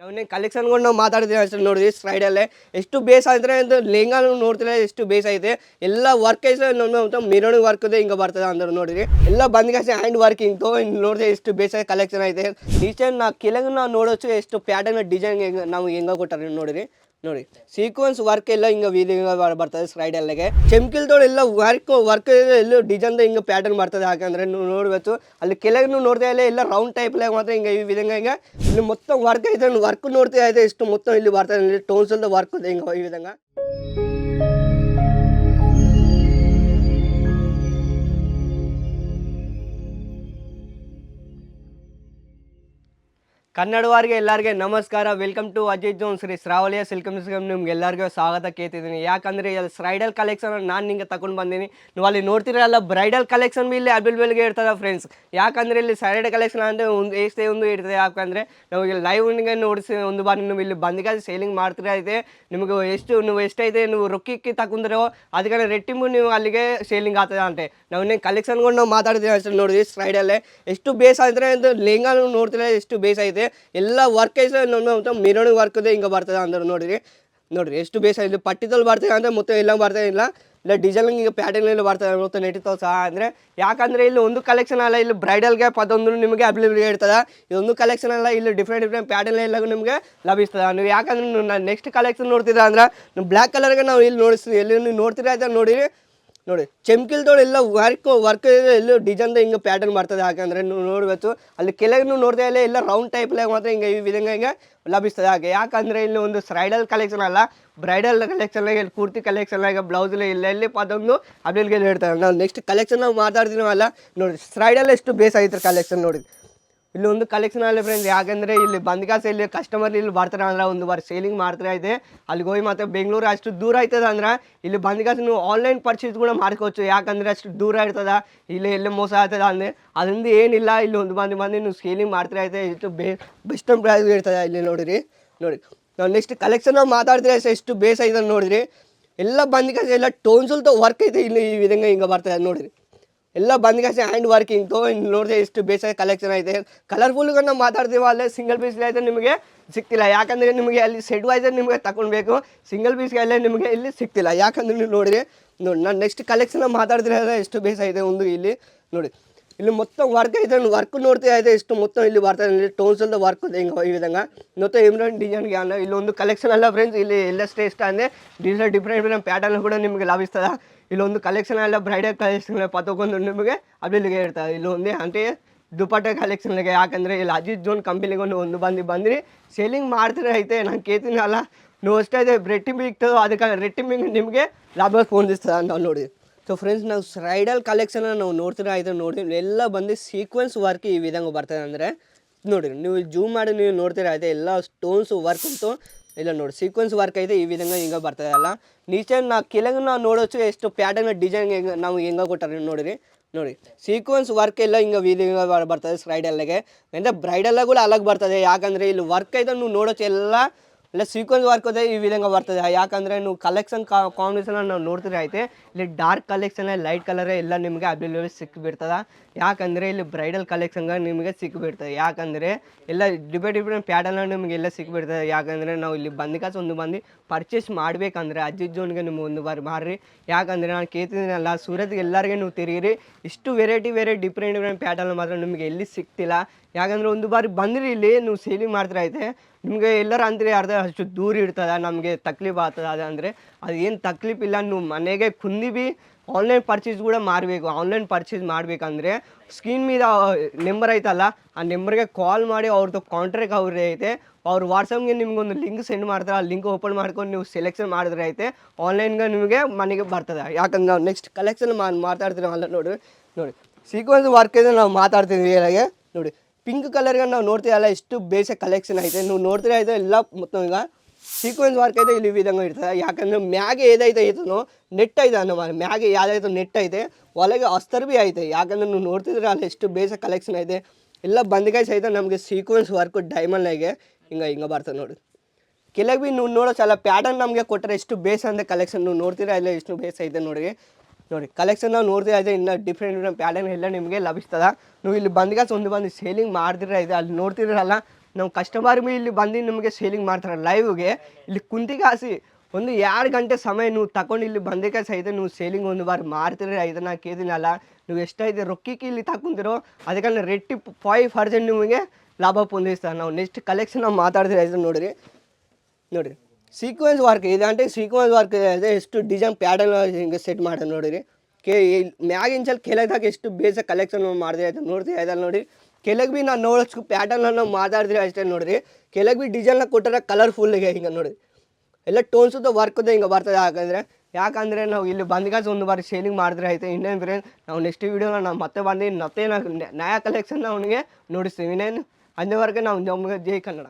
ನಾವನ್ನೇ ಕಲೆಕ್ಷನ್ಗಳು ನಾವು ಮಾತಾಡ್ತೀವಿ ಅಷ್ಟೇ ನೋಡಿದ್ವಿ ಸ್ಟ್ರೈಡಲ್ಲೇ ಎಷ್ಟು ಬೇಸ್ ಅಂದರೆ ಅಂತ ಲೆಹಂಗಾನು ನೋಡ್ತಿಲ್ಲ, ಎಷ್ಟು ಬೇಸ್ ಐತೆ ಎಲ್ಲ ವರ್ಕ್ ಐತೆ ನಮ್ಮ ಮಿರೋಣಿ ವರ್ಕ್ ಇದೆ ಹಿಂಗೆ ಬರ್ತದೆ ಅಂದ್ರೆ ನೋಡಿರಿ. ಎಲ್ಲ ಬಂದ್ಗಾಸಿ ಹ್ಯಾಂಡ್ ವರ್ಕಿಂಗ್ ಹಿಂಗೆ ನೋಡಿದ್ರೆ ಎಷ್ಟು ಬೇಸ್ ಕಲೆಕ್ಷನ್ ಐತೆ. ಡಿಸೈನ್ ನಾ ಕೆಳಗೆ ನಾವು ನೋಡೋಷ್ಟು ಎಷ್ಟು ಪ್ಯಾಟರ್ನ್ ಡಿಸೈನ್ ನಾವು ಹೆಂಗೆ ಕೊಟ್ಟಾರೆ ನೋಡಿರಿ. ನೋಡಿ ಸೀಕ್ವೆನ್ಸ್ ವರ್ಕ್ ಎಲ್ಲ ಹಿಂಗೆ ಬರ್ತದೆ ಸ್ಕ್ರೈಡ್ ಎಲ್ಲಗೆ ಚೆಮ್ಕಿಲ್ದೋಳು ಎಲ್ಲ ವರ್ಕ್ ವರ್ಕ್ ಎಲ್ಲ ಡಿಸೈನ್ ಹಿಂಗೆ ಪ್ಯಾಟರ್ನ್ ಬರ್ತದೆ ಯಾಕಂದ್ರೆ ನೀವು ನೋಡ್ಬೇಕು. ಅಲ್ಲಿ ಕೆಳಗೆ ನೋಡ್ತಾ ಇಲ್ಲ ಎಲ್ಲ ರೌಂಡ್ ಟೈಪ್ ಮಾತ್ರ ಹಿಂಗೆ ಈ ವಿಧಂಗ ಹಿಂಗೆ ಇಲ್ಲಿ ಮೊತ್ತ ವರ್ಕ್ ಐತೆ ವರ್ಕ್ ನೋಡ್ತಾ ಇದೆ, ಇಷ್ಟು ಮೊತ್ತ ಇಲ್ಲಿ ಬರ್ತದೆ ಟೋನ್ಸ್ ವರ್ಕ್ ಇದೆ ಹಿಂಗೆ ಈ ವಿಧಂಗ. ಕನ್ನಡವಾರಿಗೆ ಎಲ್ಲರಿಗೆ ನಮಸ್ಕಾರ. Welcome to Ajith zone Shri ಶ್ರಾವಳಿಯ ಸಿಲ್ಕಮ್ ಸಿಲ್ಕಮ್ ನಿಮ್ಗೆ ಎಲ್ಲರಿಗೂ ಸ್ವಾಗತ ಕೇಳ್ತಿದ್ದೀನಿ. ಯಾಕಂದರೆ ಇಲ್ಲಿ ಸ್ರೈಡಲ್ ಕಲೆಕ್ಷನ್ ನಾನು ನಿಮಗೆ ತಗೊಂಡು ಬಂದೀನಿ. ನೀವು ಅಲ್ಲಿ ನೋಡ್ತಿರಲ್ಲ ಬ್ರೈಡಲ್ ಕಲೆಕ್ಷನ್ ಬಿ ಇಲ್ಲಿ ಅವೈಲೇಬಲ್ಗೆ ಇರ್ತದೆ ಫ್ರೆಂಡ್ಸ್ ಯಾಕಂದರೆ ಇಲ್ಲಿ ಸ್ರೈಡಲ್ ಕಲೆಕ್ಷನ್ ಅಂದರೆ ಒಂದು ಎಷ್ಟೇ ಒಂದು ಇರ್ತದೆ. ಯಾಕಂದರೆ ಇಲ್ಲಿ ಲೈವ್ ನಿಮಗೆ ನೋಡಿಸಿ, ಒಂದು ಬಾರಿ ನೀವು ಇಲ್ಲಿ ಬಂದಿಗೆ ಸೇಲಿಂಗ್ ಮಾಡ್ತಿರ ಐತೆ ನಿಮಗೆ ಎಷ್ಟು, ನೀವು ಎಷ್ಟೈತೆ ನೀವು ರೊಕ್ಕಕ್ಕೆ ತಗೊಂಡ್ರೋ ಅದಕ್ಕೆ ರೆಟ್ಟಿಂಬು ನೀವು ಅಲ್ಲಿಗೆ ಸೇಲಿಂಗ್ ಆಗ್ತದೆ ಅಂತೆ. ನಾವು ನೀವು ಕಲೆಕ್ಷನ್ಗಳು ನಾವು ಮಾತಾಡ್ತೀವಿ ಅಷ್ಟೇ ನೋಡಿದ್ವಿ ಸ್ರೈಡಲ್ಲೇ ಎಷ್ಟು ಬೇಸ್ ಅಂದರೆ ಅಂತ ಲೆಹಂಗಾನು ನೋಡ್ತಿಲ್ಲ ಎಷ್ಟು ಬೇಸ್ ಐತೆ ಎಲ್ಲ ವರ್ಕ್ ಐಸ್ ನಮ್ಮ ಮಿರೋಣಿ ವರ್ಕ್ ಇದೆ, ಹಿಂಗೆ ಬರ್ತದೆ ಅಂದ್ರೆ ನೋಡಿರಿ. ನೋಡಿರಿ, ಎಷ್ಟು ಬೇಸ ಇದು ಪಟ್ಟಿದಲ್ಲಿ ಬರ್ತದೆ ಅಂದರೆ ಮತ್ತೆ ಎಲ್ಲ ಬರ್ತಾ ಇಲ್ಲ. ಇಲ್ಲ ಡೀಸೆಲ್ ಈಗ ಪ್ಯಾಟರ್ನ್ ಎಲ್ಲ ಬರ್ತದೆ ಮತ್ತೆ ನೆಟ್ಟಿ ಸಹ ಅಂದರೆ ಯಾಕಂದರೆ ಇಲ್ಲಿ ಒಂದು ಕಲೆಕ್ಷನ್ ಅಲ್ಲ, ಇಲ್ಲಿ ಬ್ರೈಡಲ್ಗೆ ಅದೊಂದು ನಿಮಗೆ ಅವೈಲೇಬಲ್ ಇರ್ತದೆ. ಇದೊಂದು ಕಲೆಕ್ಷನ್ ಅಲ್ಲ, ಇಲ್ಲಿ ಡಿಫ್ರೆಂಟ್ ಡಿಫ್ರೆಂಟ್ ಪ್ಯಾಟರ್ನ್ ಎಲ್ಲ ನಿಮಗೆ ಲಭಿಸ್ತದೆ. ನೀವು ಯಾಕಂದ್ರೆ ನಾನು ನೆಕ್ಸ್ಟ್ ಕಲೆಕ್ಷನ್ ನೋಡ್ತಿದ್ದ ಅಂದ್ರೆ ಬ್ಲ್ಯಾಕ್ ಕಲರ್ಗೆ ನಾವು ಇಲ್ಲಿ ನೋಡಿಸ್ತೀವಿ. ಎಲ್ಲಿ ನೀವು ನೋಡ್ತೀರಾ ಅಂತ ನೋಡಿರಿ ನೋಡಿ, ಚೆಮ್ಕಿಲ್ದೋಳು ಎಲ್ಲ ವರ್ಕ್ ವರ್ಕ್ ಎಲ್ಲ ಡಿಸೈನ್ ಹಿಂಗೆ ಪ್ಯಾಟರ್ನ್ ಮಾಡ್ತದೆ ಯಾಕಂದರೆ ನೀವು ನೋಡಬೇಕು. ಅಲ್ಲಿ ಕೆಳಗೂ ನೋಡ್ತಾ ಇಲ್ಲ ಎಲ್ಲ ರೌಂಡ್ ಟೈಪ್ ಮಾತ್ರ ಹಿಂಗೆ ಈ ವಿಧಂಗ ಹಿಂಗೆ ಲಭಿಸ್ತದೆ. ಹಾಗೆ ಯಾಕಂದರೆ ಇಲ್ಲಿ ಒಂದು ಸ್ರೈಡಲ್ ಕಲೆಕ್ಷನ್ ಅಲ್ಲ ಬ್ರೈಡಲ್ ಕಲೆಕ್ಷನ್ ಇಲ್ಲಿ ಕುರ್ತಿ ಕಲೆಕ್ಷನ್ ಆಗ ಬ್ಲೌಸ್ ಇಲ್ಲ ಎಲ್ಲಿ ಅದೊಂದು ಅಬ್ಲಿಲ್ಗೆ ಹೇಳ್ತಾರೆ. ನಾವು ನೆಕ್ಸ್ಟ್ ಕಲೆಕ್ಷನ್ ನಾವು ಮಾತಾಡ್ತೀವಲ್ಲ ನೋಡಿ ಸ್ರೈಡಲ್ ಎಷ್ಟು ಬೇಸ್ ಆಗಿತ್ತು ಕಲೆಕ್ಷನ್ ನೋಡಿ ಇಲ್ಲಿ ಒಂದು ಕಲೆಕ್ಷನ್ ಅಲ್ಲಿ ಫ್ರೆಂಡ್ ಯಾಕಂದ್ರೆ ಇಲ್ಲಿ ಬಂದ್ಗಾಸ್ ಇಲ್ಲಿ ಕಸ್ಟಮರ್ ಇಲ್ಲಿ ಬರ್ತಾರೆ ಅಂದ್ರೆ ಒಂದು ಬಾರಿ ಸೇಲಿಂಗ್ ಮಾಡ್ತಾ ಇದೆ. ಅಲ್ಲಿ ಹೋಗಿ ಮತ್ತೆ ಬೆಂಗಳೂರು ಅಷ್ಟು ದೂರ ಆಯ್ತದ ಅಂದ್ರೆ ಇಲ್ಲಿ ಬಂದ್ಗಾಸ್ ನೀವು ಆನ್ಲೈನ್ ಪರ್ಚೇಸ್ ಕೂಡ ಮಾಡ್ಕೋవచ్చు ಯಾಕಂದ್ರೆ ಅಷ್ಟು ದೂರ ಇರ್ತದ, ಇಲ್ಲಿ ಎಲ್ಲಿ ಮೋಸ ಆಗ್ತದ ಅಂದ್ರೆ ಅದರಿಂದ ಏನಿಲ್ಲ. ಇಲ್ಲಿ ಒಂದು ಬಂದು ಬಂದು ನೀವು ಸೇಲಿಂಗ್ ಮಾಡ್ತಾ ಐತೆ ಇಷ್ಟು ಬೇ ಬೆಸ್ಟ್ ಪ್ರೈಸ್ ಇರ್ತದೆ ಇಲ್ಲಿ ನೋಡಿರಿ. ನೋಡಿ, ನಾವು ನೆಕ್ಸ್ಟ್ ಕಲೆಕ್ಷನ್ ಮಾತಾಡಿದ್ರೆ ಎಷ್ಟು ಬೇಸ್ ಆಯ್ತದ ನೋಡಿರಿ. ಎಲ್ಲ ಬಂದ್ಗಾಸ್ ಎಲ್ಲ ಟೋನ್ಸಲ್ತ ವರ್ಕ್ ಐತೆ ಇಲ್ಲಿ ಈ ವಿಧಂಗ ಹಿಂಗೆ ಬರ್ತದೆ ನೋಡಿರಿ. ಎಲ್ಲ ಬಂದ್ಗಾಸಿ ಹ್ಯಾಂಡ್ ವರ್ಕಿಂಗ್ ತೋ ಇನ್ನು ನೋಡಿದ್ರೆ ಎಷ್ಟು ಬೇಸಾಯ ಕಲೆಕ್ಷನ್ ಐತೆ ಕಲರ್ಫುಲ್ ನಾವು ಮಾತಾಡ್ತೀವಿ ಅಲ್ಲೇ ಸಿಂಗಲ್ ಪೀಸ್ ಐತೆ ನಿಮಗೆ ಸಿಗ್ತಿಲ್ಲ ಯಾಕಂದರೆ ನಿಮಗೆ ಅಲ್ಲಿ ಸೆಡ್ ವೈಸರ್ ನಿಮಗೆ ತಗೊಳ್ಬೇಕು ಸಿಂಗಲ್ ಪೀಸ್ಗೆ ಅಲ್ಲೇ ನಿಮಗೆ ಇಲ್ಲಿ ಸಿಗ್ತಿಲ್ಲ ಯಾಕಂದ್ರೆ ನೀವು ನೋಡಿರಿ, ನೋಡಿ, ನಾನು ನೆಕ್ಸ್ಟ್ ಕಲೆಕ್ಷನ್ ಮಾತಾಡಿದ್ರೆ ಎಷ್ಟು ಬೇಸ ಇದೆ ಒಂದು ಇಲ್ಲಿ, ನೋಡಿ. ಇಲ್ಲಿ ಮೊತ್ತ ವರ್ಕ್ ಐತೆ ವರ್ಕ್ ನೋಡ್ತಾ ಇದೆ ಎಷ್ಟು ಮೊತ್ತ ಇಲ್ಲಿ ಬರ್ತಾ ಇದೆ. ಟೋನ್ಸ್ ಅಂತ ವರ್ಕ್ ಹಿಂಗೆ ಈ ವಿಧಂಗ ಮತ್ತು ಎಂಬ್ರಾಯ್ಡ್ ಡಿಸೈನ್ಗೆ ಅಲ್ಲ ಇಲ್ಲಿ ಒಂದು ಕಲೆಕ್ಷನ್ ಅಲ್ಲ ಫ್ರೆಂಡ್ಸ್ ಇಲ್ಲಿ ಎಲ್ಲ ಶ್ರೇಷ್ಠ ಅಂದರೆ ಡಿಸೈನ್ ಡಿಫ್ರೆಂಟ್ ಡಿಫ್ರೆಂಟ್ ಪ್ಯಾಟರ್ನ್ ಕೂಡ ನಿಮಗೆ ಲಭಿಸ್ತದೆ. ಇಲ್ಲೊಂದು ಕಲೆಕ್ಷನ್ ಎಲ್ಲ ಬ್ರೈಡಲ್ ಕಲೆಕ್ಷನ್ ಪತ್ತೊಂದು ನಿಮಗೆ ಅಲ್ಲಿಗೆ ಇರ್ತದೆ ಇಲ್ಲೊಂದು అంటే ದುಪಾಟ ಕಲೆಕ್ಷನ್ಗೆ ಯಾಕಂದರೆ ಇಲ್ಲಿ, ಅಜಿತ್ ಜೋನ್ ಕಂಪನಿಗೊಂಡು ಒಂದು ಬಂದು ಬಂದ್ರಿ. ಸೇಲಿಂಗ್ ಮಾಡ್ತಾರೆ ಐತೆ ನಾನು ಕೇಳ್ತೀನಲ್ಲ ನೀವು ಅಷ್ಟೇ ಇದೆ ರೆಟ್ಟಿಂಗ್ ಇರ್ತದೋ ಅದಕ್ಕೆ ರೆಟ್ಟಿಂಗ್ ನಿಮಗೆ ಲಾಭ ಹೊಂದಿಸ್ತದೆ ಅಂತ ನೋಡಿ ಸೊ ಫ್ರೆಂಡ್ಸ್ ನಾವು ಸ್ರೈಡಲ್ ಕಲೆಕ್ಷನ್ ನಾವು ನೋಡ್ತೀರ ಐತೆ ನೋಡ್ತೀವಿ ಎಲ್ಲ ಬಂದು ಸೀಕ್ವೆನ್ಸ್ ವರ್ಕ್ ಈ ವಿಧಂಗೆ ಬರ್ತದೆ ಅಂದರೆ, ನೋಡಿರಿ, ನೀವು ಜೂಮ್ ಮಾಡಿ ನೀವು ನೋಡ್ತೀರ ಐತೆ ಎಲ್ಲ ಸ್ಟೋನ್ಸು ವರ್ಕ್ ಉಂಟು. ಇಲ್ಲ ನೋಡಿ ಸೀಕ್ವೆನ್ಸ್ ವರ್ಕ್ ಐತೆ ಈ ವಿಧಂಗ ಹಿಂಗೆ ಬರ್ತದೆ ಅಲ್ಲ ನೀಚೆ ನಾ ಕೆಳಗೆ ನಾವು ನೋಡೋಷ್ಟು ಎಷ್ಟು ಪ್ಯಾಟರ್ನ್ ಡಿಸೈನ್ ಹೆಂಗೆ ನಾವು ಹೆಂಗೆ ಕೊಟ್ಟಾರೆ ನೋಡಿರಿ ನೋಡಿ ಸೀಕ್ವೆನ್ಸ್ ವರ್ಕ್ ಎಲ್ಲ ಹಿಂಗೆ ವೀಲಿಂಗ್ ಬರ್ತದೆ ಸ್ರೈಡಲ್ಗೆ ಅಂದರೆ ಬ್ರೈಡಲ್ಗಳು ಅಲಗ್ ಬರ್ತದೆ ಯಾಕಂದರೆ ಇಲ್ಲಿ ವರ್ಕ್ ಐತೆ ನೀವು ನೋಡೋಷ್ಟು ಎಲ್ಲ ಇಲ್ಲ ಸೀಕ್ವೆನ್ಸ್ ವರ್ಕ್ ಹೋದ್ರೆ ಈ ವಿಧಂಗ ಬರ್ತದೆ. ಯಾಕಂದರೆ ನೀವು ಕಲೆಕ್ಷನ್ ಕಾಂಬಿನೇಷನ್ ನಾವು ನೋಡ್ತೀರಿ ಐತೆ. ಇಲ್ಲಿ ಡಾರ್ಕ್ ಕಲೆಕ್ಷನ್ ಲೈಟ್ ಕಲರ್ ಎಲ್ಲ ನಿಮಗೆ ಅವೈಲೇಬಲ್ ಸಿಕ್ಬಿಡ್ತದ. ಯಾಕಂದರೆ ಇಲ್ಲಿ ಬ್ರೈಡಲ್ ಕಲೆಕ್ಷನ್ ನಿಮಗೆ ಸಿಕ್ಕಿಬಿಡ್ತದೆ ಯಾಕಂದರೆ ಎಲ್ಲ ಡಿಫ್ರೆಂಟ್ ಡಿಫ್ರೆಂಟ್ ಪ್ಯಾಟರ್ನ ನಿಮಗೆ ಎಲ್ಲ ಸಿಕ್ಕಿಬಿಡ್ತದೆ ಯಾಕಂದರೆ ನಾವು ಇಲ್ಲಿ ಬಂದಿಕಾಸ ಒಂದು ಬಂದು ಪರ್ಚೇಸ್ ಮಾಡಬೇಕಂದ್ರೆ ಅಜ್ಜಿ ಜೋನ್ಗೆ ನಿಮ್ಗೆ ಒಂದು ಬಾರಿ ಮಾರ್ರಿ. ಯಾಕಂದರೆ ನಾನು ಕೇಳ್ತಿದ್ದೀನಲ್ಲ, ಸೂರತ್ಗೆ ಎಲ್ಲರಿಗೆ ನೀವು ತಿರುಗಿರಿ. ಇಷ್ಟು variety variety different different pattern ಮಾತ್ರ ನಿಮಗೆ ಎಲ್ಲಿ ಸಿಕ್ತಿಲ್ಲ. ಯಾಕಂದರೆ ಒಂದು ಬಾರಿ ಬಂದ್ರಿ ಇಲ್ಲಿ, ನೀವು ಸೇಲಿಂಗ್ ಮಾಡ್ತೀರ ಐತೆ. ನಿಮಗೆ ಎಲ್ಲರ ಅಂದರೆ ಅರ್ಧ ಅಷ್ಟು ದೂರ ಇರ್ತದೆ, ನಮಗೆ ತಕ್ಲೀಫ್ ಆಗ್ತದ, ಅದು ಅಂದರೆ ಅದು ಏನು ತಕ್ಲೀಫ್ ಇಲ್ಲ, ನೀವು ಮನೆಗೆ ಕುಂದಿ ಬಿ ಆನ್ಲೈನ್ ಪರ್ಚೇಸ್ ಕೂಡ ಮಾಡಬೇಕು. ಆನ್ಲೈನ್ ಪರ್ಚೇಸ್ ಮಾಡಬೇಕಂದ್ರೆ ಸ್ಕ್ರೀನ್ ಮೀದ ನಂಬರ್ ಐತಲ್ಲ, ಆ ನಂಬರ್ಗೆ ಕಾಲ್ ಮಾಡಿ ಅವ್ರದ್ದು ಕಾಂಟ್ರಾಕ್ಟ್ ಅವ್ರದ್ದು ಐತೆ. ಅವ್ರು ವಾಟ್ಸಪ್ಗೆ ನಿಮ್ಗೊಂದು ಲಿಂಕ್ ಸೆಂಡ್ ಮಾಡ್ತಾರೆ. ಆ ಲಿಂಕ್ ಓಪನ್ ಮಾಡ್ಕೊಂಡು ನೀವು ಸೆಲೆಕ್ಷನ್ ಮಾಡಿದ್ರೆ ಐತೆ. ಆನ್ಲೈನ್ಗೆ ನಿಮಗೆ ಮನೆಗೆ ಬರ್ತದೆ. ಯಾಕಂದ್ರೆ ನಾವು ನೆಕ್ಸ್ಟ್ ಕಲೆಕ್ಷನ್ ಮಾತಾಡ್ತೀವಲ್ಲ ನೋಡಿ ನೋಡಿ. ಸೀಕ್ವೆನ್ಸ್ ವರ್ಕ್ ಇದೆ, ನಾವು ಮಾತಾಡ್ತೀವಿ ಇವಾಗೆ ನೋಡಿ. ಪಿಂಕ್ ಕಲರ್ಗೆ ನಾವು ನೋಡ್ತೀವಲ್ಲ ಎಷ್ಟು ಬೇಸಿಕ್ ಕಲೆಕ್ಷನ್ ಐತೆ. ನೀವು ನೋಡ್ತೀರಾ ಐತೆ ಎಲ್ಲ ಮೊತ್ತ ಈಗ ಸೀಕ್ವೆನ್ಸ್ ವರ್ಕ್ ಐತೆ, ಇಲ್ಲಿ ವಿಧಂಗ ಇರ್ತದೆ. ಯಾಕಂದ್ರೆ ಮ್ಯಾಗೆ ಏದೈತೆ ಐತನೋ ನೆಟ್ ಐತೆ ಅನ್ನೋ ಮ್ಯಾಗೆ ಯಾವ್ದಾಯ್ತು ನೆಟ್ ಐತೆ, ಒಳಗೆ ಅಸ್ತರ್ ಬಿ ಐತೆ. ಯಾಕಂದ್ರೆ ನೀವು ನೋಡ್ತಿದ್ರೆ ಅಲ್ಲಿ ಎಷ್ಟು ಬೇಸಿಕ್ ಕಲೆಕ್ಷನ್ ಐತೆ. ಎಲ್ಲ ಬಂದ್ಗಾಯಿ ಸಹಿತ ನಮಗೆ ಸೀಕ್ವೆನ್ಸ್ ವರ್ಕ್ ಡೈಮಂಡ್ನಾಗೆ ಹಿಂಗೆ ಹಿಂಗೆ ಬರ್ತದೆ ನೋಡಿ. ಕೆಲವು ಭೀ ನೀವು ನೋಡೋ ಸಲ ಪ್ಯಾಟರ್ನ್ ನಮಗೆ ಕೊಟ್ಟರೆ ಎಷ್ಟು ಬೇಸ್ ಅಂದರೆ ಕಲೆಕ್ಷನ್ ನೀವು ನೋಡ್ತೀರಾ ಇಲ್ಲ ಎಷ್ಟು ಬೇಸ್ ಐತೆ ನೋಡಿ ನೋಡಿ ಕಲೆಕ್ಷನ್ ನಾವು ನೋಡ್ತಾ ಇದೆ ಇನ್ನು ಡಿಫ್ರೆಂಟ್ ಡಿಫ್ರೆಂಟ್ ಪ್ಯಾಟರ್ನ್ ಎಲ್ಲ ನಿಮಗೆ ಲಭಿಸ್ತದೆ. ನೀವು ಇಲ್ಲಿ ಬಂದ್ಗಾಸ್ ಒಂದು ಬಂದು ಸೇಲಿಂಗ್ ಮಾಡ್ತಿರ ಇದೆ. ಅಲ್ಲಿ ನೋಡ್ತಿರಲ್ಲ ನಾವು ಕಸ್ಟಮರ್ ಬಿ ಇಲ್ಲಿ ಬಂದು ನಿಮಗೆ ಸೇಲಿಂಗ್ ಮಾಡ್ತಾರೆ. ಲೈವ್ಗೆ ಇಲ್ಲಿ ಕುಂತಿಗಾಸಿ ಒಂದು ಎರಡು ಗಂಟೆ ಸಮಯ ನೀವು ತಗೊಂಡು ಇಲ್ಲಿ ಬಂದಕ್ಕೆ ಸಹಿತ ನೀವು ಸೇಲಿಂಗ್ ಒಂದು ಬಾರಿ ಮಾಡ್ತೀರಿ ನಾ ಕೇದಿನಲ್ಲ ನೀವು ಎಷ್ಟೈತೆ ರೊಕ್ಕಕ್ಕೆ ಇಲ್ಲಿ ತಗೊಂತಿರೋ ಅದಕ್ಕೆ ರೆಟ್ಟಿ ಫೈವ್ ಪರ್ಸೆಂಟ್ ನಿಮಗೆ ಲಾಭ ಪೊಂದಿಸ್ತಾರೆ ನಾವು ನೆಕ್ಸ್ಟ್ ಕಲೆಕ್ಷನ್ ನಾವು ಮಾತಾಡ್ತೀರ ಇದನ್ನು ನೋಡಿರಿ. ನೋಡಿರಿ. ಸೀಕ್ವೆನ್ಸ್ ವರ್ಕ್ ಇದೆ. అంటే ಸೀಕ್ವೆನ್ಸ್ ವರ್ಕ್ ಇದೆ. ಎಷ್ಟು ಡಿಸೈನ್ ಪ್ಯಾಟರ್ನ್ ಹಿಂಗೆ ಸೆಟ್ ಮಾಡಿದೆ ನೋಡಿರಿ. ಕೆ ಮ್ಯಾಗಿಂಚಲ್ಲಿ ಕೆಳಗೆ ಎಷ್ಟು ಬೇಸ ಕಲೆಕ್ಷನ್ ಮಾಡಿದೆ ಆಯ್ತು ನೋಡ್ತೀವಿ ಆಯ್ತಲ್ಲ ನೋಡಿ ಕೆಳಗೆ ಭೀ ನಾನು ನೋಡೋಷ್ಟು ಪ್ಯಾಟರ್ನ್ ನಾವು ಮಾತಾಡಿದ್ರೆ ಅಷ್ಟೇ ನೋಡಿರಿ. ಕೆಳಗೆ ಭೀ ಡಿಸೈನ್ನ ಕೊಟ್ಟರೆ ಕಲರ್ಫುಲ್ಗೆ ಹಿಂಗೆ ನೋಡಿ ಎಲ್ಲ ಟೋನ್ಸುದ ವರ್ಕ್ದು ಹಿಂಗೆ ಬರ್ತದೆ. ಯಾಕಂದರೆ ಯಾಕಂದರೆ ನಾವು ಇಲ್ಲಿ ಬಂದ್ಗಾಸ್ ಒಂದು ಬಾರಿ ಶೇಲಿಂಗ್ ಮಾಡಿದ್ರೆ ಆಯ್ತು. ಇನ್ನೇನು ಫ್ರೆಂಡ್ಸ್ ನಾವು ನೆಕ್ಸ್ಟ್ ವೀಡಿಯೋನ ನಾವು ಮತ್ತೆ ಬಂದು ಮತ್ತೆ ನಾವು ನಯಾ ಕಲೆಕ್ಷನ್ ಅವನಿಗೆ ನೋಡಿಸ್ತೀವಿ. ಇನ್ನೇನು? ಅಂದವರೆಗೆ ನಾವು ನಮಗೆ ಜೈ ಕನ್ನಡ.